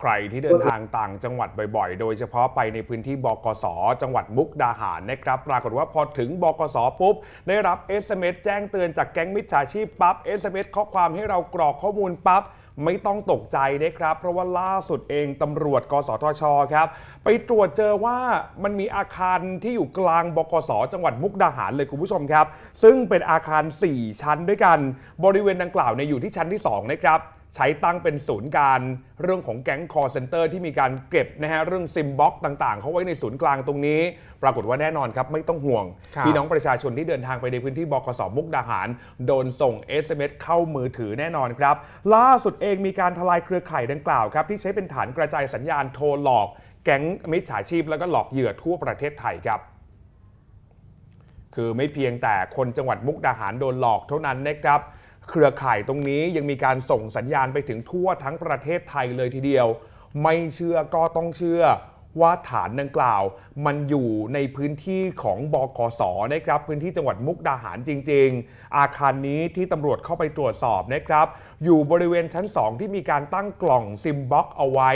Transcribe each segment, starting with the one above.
ใครที่เดินทางต่างจังหวัดบ่อยๆ โดยเฉพาะไปในพื้นที่บกส จังหวัดมุกดาหารนะครับ ปรากฏว่าพอถึงบกส ปุ๊บ ได้รับ SMS แจ้งเตือนจากแก๊งมิจฉาชีพปั๊บ SMS ข้อความให้เรากรอกข้อมูลปั๊บไม่ต้องตกใจนะครับ เพราะว่าล่าสุดเองตำรวจ กสทช ครับ ไปตรวจเจอว่ามันมีอาคารที่อยู่กลางบกส จังหวัดมุกดาหารเลยคุณผู้ชมครับ ซึ่งเป็นอาคาร 4 ชั้นด้วยกัน บริเวณดังกล่าวเนี่ยอยู่ที่ชั้นที่ 2 นะครับ ใช้ตั้งเป็นศูนย์การเรื่องของแก๊งคอร์เซนเตอร์ที่มีการเก็บนะฮะเรื่องซิมบ็อกต่างๆ เขาไว้ในศูนย์กลางตรงนี้ ปรากฏว่าแน่นอนครับไม่ต้องห่วง ครับ พี่น้องประชาชนที่เดินทางไปในพื้นที่บกสมุกดาหาร โดนส่ง SMS เข้ามือถือแน่นอนครับ ล่าสุดเองมีการทลายเครือข่ายดังกล่าวครับ ที่ใช้เป็นฐานกระจายสัญญาณโทรหลอก แก๊งมิจฉาชีพ แล้วก็หลอกเหยื่อทั่วประเทศไทยครับ คือไม่เพียงแต่คนจังหวัดมุกดาหารโดนหลอกเท่านั้นนะครับ เครือข่ายตรงนี้ยังมีการส่งสัญญาณไปถึงทั่วทั้งประเทศไทยเลยทีเดียว ไม่เชื่อก็ต้องเชื่อว่าฐานดังกล่าว มันอยู่ในพื้นที่ของบกสนะครับ พื้นที่จังหวัดมุกดาหารจริง ๆ อาคารนี้ที่ตำรวจเข้าไปตรวจสอบนะครับ อยู่บริเวณชั้น 2 ที่มีการตั้งกล่องซิมบ็อกเอาไว้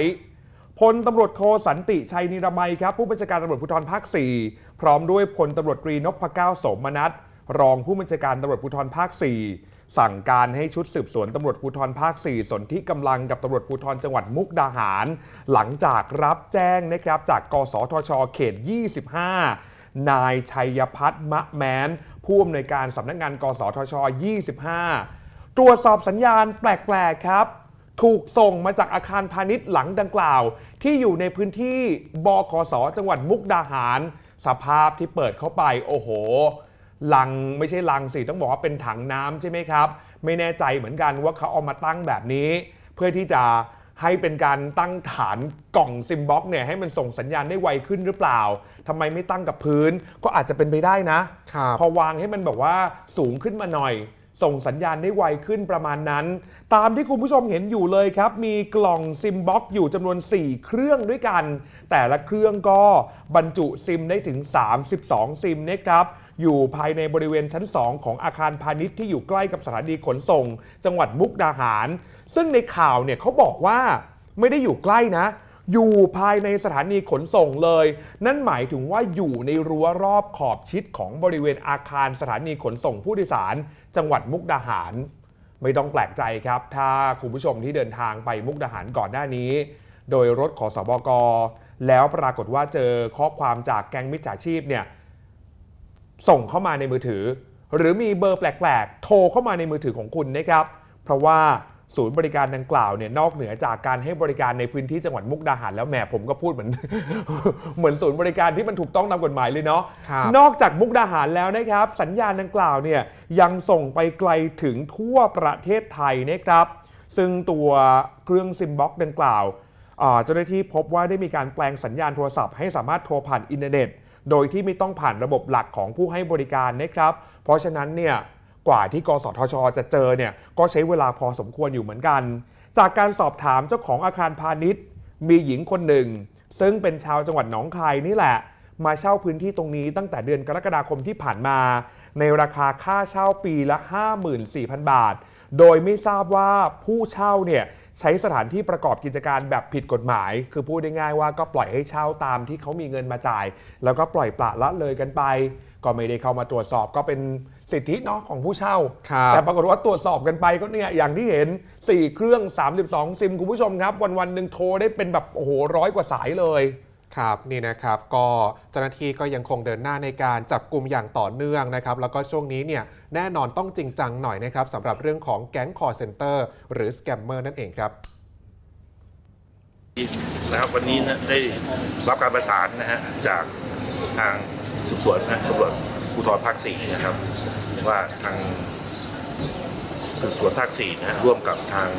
พลตำรวจโทสันติชัยนิรมัยครับ ผู้บัญชาการตำรวจภูธรภาค 4 พร้อมด้วยพลตำรวจตรีนพเก้าสมนัสรองผู้บัญชาการตำรวจภูธรภาค 4 สั่งการให้ชุดสืบสวนตำรวจภูธรภาค 4 สนที่กำลังกับตำรวจภูธรจังหวัดมุกดาหาร หลังจากรับแจ้งนะครับจากกสทช เขต 25 นายชัยพัฒน์มะแมนผู้อำนวยการสำนักงาน กสทช 25 ตรวจสอบสัญญาณแปลก ๆ ครับ ถูกส่งมาจากอาคารพาณิชย์หลังดังกล่าว ที่อยู่ในพื้นที่บคส จังหวัดมุกดาหาร สภาพที่เปิดเข้าไปโอ้โห ลังไม่ใช่ลังสิต้องบอกว่าเป็นถังน้ำใช่ไหมครับ ไม่แน่ใจเหมือนกันว่าเขาเอามาตั้งแบบนี้ เพื่อที่จะให้เป็นการตั้งฐานกล่องซิมบ็อกเนี่ยให้มันส่งสัญญาณได้ไวขึ้นหรือเปล่าทำไมไม่ตั้งกับพื้นก็อาจจะเป็นไปได้นะครับพอวางให้มันแบบว่าสูงขึ้นมาหน่อย ส่งสัญญาณได้ไวขึ้นประมาณนั้น ตามที่คุณผู้ชมเห็นอยู่เลยครับ มีกล่องซิมบ็อกอยู่จำนวน 4 เครื่องด้วยกัน แต่ละเครื่องก็บรรจุซิมได้ถึง 32 ซิมนะครับ อยู่ภายในบริเวณชั้น 2 ของอาคารพาณิชย์ที่อยู่ใกล้กับสถานีขนส่ง จังหวัดมุกดาหาร ซึ่งในข่าวเนี่ยเขาบอกว่าไม่ได้อยู่ใกล้นะ อยู่ภายในสถานีขนส่งเลย นั่นหมายถึงว่าอยู่ในรั้วรอบขอบชิดของบริเวณอาคารสถานีขนส่งผู้โดยสาร จังหวัดมุกดาหาร ไม่ต้องแปลกใจครับ ถ้าคุณผู้ชมที่เดินทางไปมุกดาหารก่อนหน้านี้ โดยรถขอสบกแล้วปรากฏว่าเจอข้อความจากแก๊งมิจฉาชีพเนี่ย ส่งเข้ามาในมือถือ หรือมีเบอร์แปลก ๆ โทรเข้ามาในมือถือของคุณนะครับ เพราะว่าศูนย์บริการดังกล่าวเนี่ยนอกเหนือจากการให้บริการในพื้นที่จังหวัดมุกดาหารแล้วแหมผมก็พูดเหมือน เหมือนศูนย์บริการที่มันถูกต้องตามกฎหมายเลยเนาะครับนอกจากมุกดาหารแล้วนะครับ สัญญาณดังกล่าวเนี่ยยังส่งไปไกลถึงทั่วประเทศไทยนะครับ ซึ่งตัวเครื่องซิมบ็อกดังกล่าวอ่าเจ้าหน้าที่พบว่าได้มีการแปลงสัญญาณโทรศัพท์ให้สามารถโทรผ่านอินเทอร์เน็ต โดยที่ไม่ต้องผ่านระบบหลักของผู้ให้บริการนะครับ เพราะฉะนั้นเนี่ยกว่าที่กสทช จะเจอเนี่ยก็ใช้เวลาพอสมควรอยู่เหมือนกัน จากการสอบถามเจ้าของอาคารพาณิชย์ มีหญิงคนหนึ่ง ซึ่งเป็นชาวจังหวัดหนองคายนี่แหละ มาเช่าพื้นที่ตรงนี้ตั้งแต่เดือนกรกฎาคมที่ผ่านมา ในราคาค่าเช่าปีละ 54,000 บาท โดยไม่ทราบว่าผู้เช่าเนี่ย ใช้สถานที่ประกอบกิจการแบบผิดกฎหมาย คือพูดได้ง่ายว่าก็ปล่อยให้เช่าตามที่เขามีเงินมาจ่าย แล้วก็ปล่อยปละละเลยกันไป ก็ไม่ได้เข้ามาตรวจสอบก็เป็นสิทธิเนาะของผู้เช่า ครับแต่ปรากฏว่าตรวจสอบกันไปก็เนี่ยอย่างที่เห็น 4 เครื่อง 32 ซิมคุณผู้ชมครับ วันวันๆหนึ่งโทรได้เป็นแบบโอ้โหร้อยกว่าสายเลย ครับนี่นะครับก็เจ้าหน้าที่ก็ยังคงเดินหน้าในการจับกลุ่มอย่างต่อเนื่องนะครับแล้วก็ช่วงนี้เนี่ยแน่นอนต้องจริงจังหน่อยนะครับสำหรับเรื่องของแก๊งคอร์เซนเตอร์หรือสแกมเมอร์นั่นเองครับนะครับวันนี้นะได้รับการประสานนะฮะจากทางสืบสวนนะตำรวจภูธรภาคสี่นะครับว่าทางสืบสวนภาคสี่นะฮะร่วมกับทาง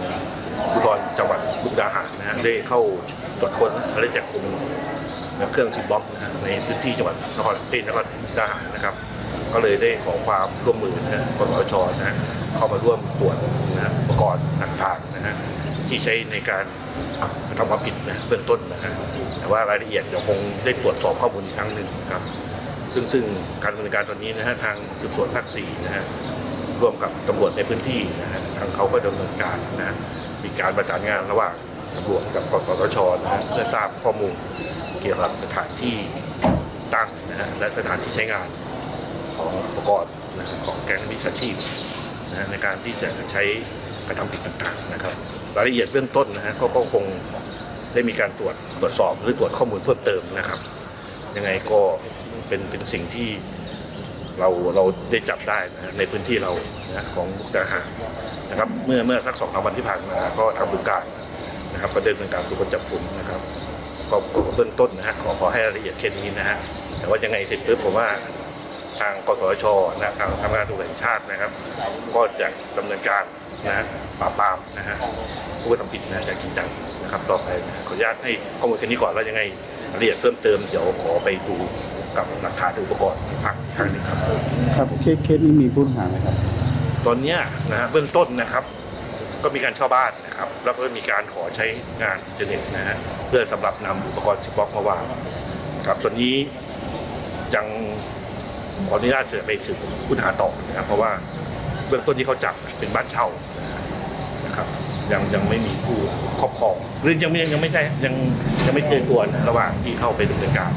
ภูธรจังหวัดมุกดาหารนะฮะได้เข้าตรวจค้นและได้จับกลุ่มเครื่องซิมบ็อกซ์นะฮะในพื้นที่จังหวัดนครที่นครมุกดาหารนะครับ ก็เลยได้ขอความร่วมมือนะฮะกสชนะฮะเข้ามาร่วมตรวจนะฮะอุปกรณ์ต่างๆนะฮะที่ใช้ในการทำความผิดนะเบื้องต้นนะฮะแต่ว่ารายละเอียดเดี๋ยวคงได้ตรวจสอบข้อมูลอีกครั้งหนึ่งครับ ซึ่งซึ่งการดำเนินการตอนนี้นะฮะทางสืบสวนภาคสี่นะฮะร่วมกับตำรวจในพื้นที่นะฮะทางเขาก็ดำเนินการนะฮะมีการประสานงานระหว่างตำรวจกับกสทชนะฮะเพื่อทราบข้อมูลเกี่ยวกับสถานที่ตั้งนะฮะและสถานที่ใช้งานของอุปกรณ์นะฮะของแก๊งมิจฉาชีพนะฮะในการที่จะใช้กระทำผิดต่างๆนะครับรายละเอียดเบื้องต้นนะฮะก็คงได้มีการตรวจตรวจสอบหรือตรวจข้อมูลเพิ่มเติมนะครับ ยังไงก็ เป็นเป็นสิ่งที่เราเราได้จับได้นะฮะในพื้นที่เรานะของมุกดาหารนะครับ เมื่อเมื่อสักสองสามวันที่ผ่านมาก็ทำบุญการนะครับก็ได้ดำเนินการตัวคนจับกลุ่มนะครับก็เบื้องต้นนะฮะขอขอให้รายละเอียดแค่นี้นะฮะแต่ว่ายังไงเสร็จปุ๊บผมว่าทางกสชนะทางทำงานตำรวแห่งชาตินะครับ ก็จะดำเนินการนะปราบปรามนะฮะผู้กระทำผิดนะอย่างจริงจังนะครับต่อไปขออนุญาตให้ข้อมูลแค่นี้ก่อนแล้วยังไงรายละเอียดเพิ่มเติมเดี๋ยวขอไปดู กับหลักฐานอุปกรณ์พักอีกครั้งหนึ่งครับ ครับเคสเคสนี้มีผู้ต้องหาไหมครับ ตอนเนี้ยนะฮะเบื้องต้นนะครับ ก็มีการเช่าบ้านนะครับ แล้วก็มีการขอใช้งานอินเทอร์เน็ตนะฮะเพื่อสำหรับนำอุปกรณ์ซิปบ็อกมาวางครับตอนนี้ยังขออนุญาตจะไปสืบผู้ต้องหาต่อนะครับเพราะว่าเบื้องต้นที่เขาจับเป็นบ้านเช่านะครับยังยังไม่มีผู้ครอบครองหรือยังไม่ยังไม่ใช่ยังยังไม่เจอตัวนะระหว่างที่เข้าไปดำเนินการ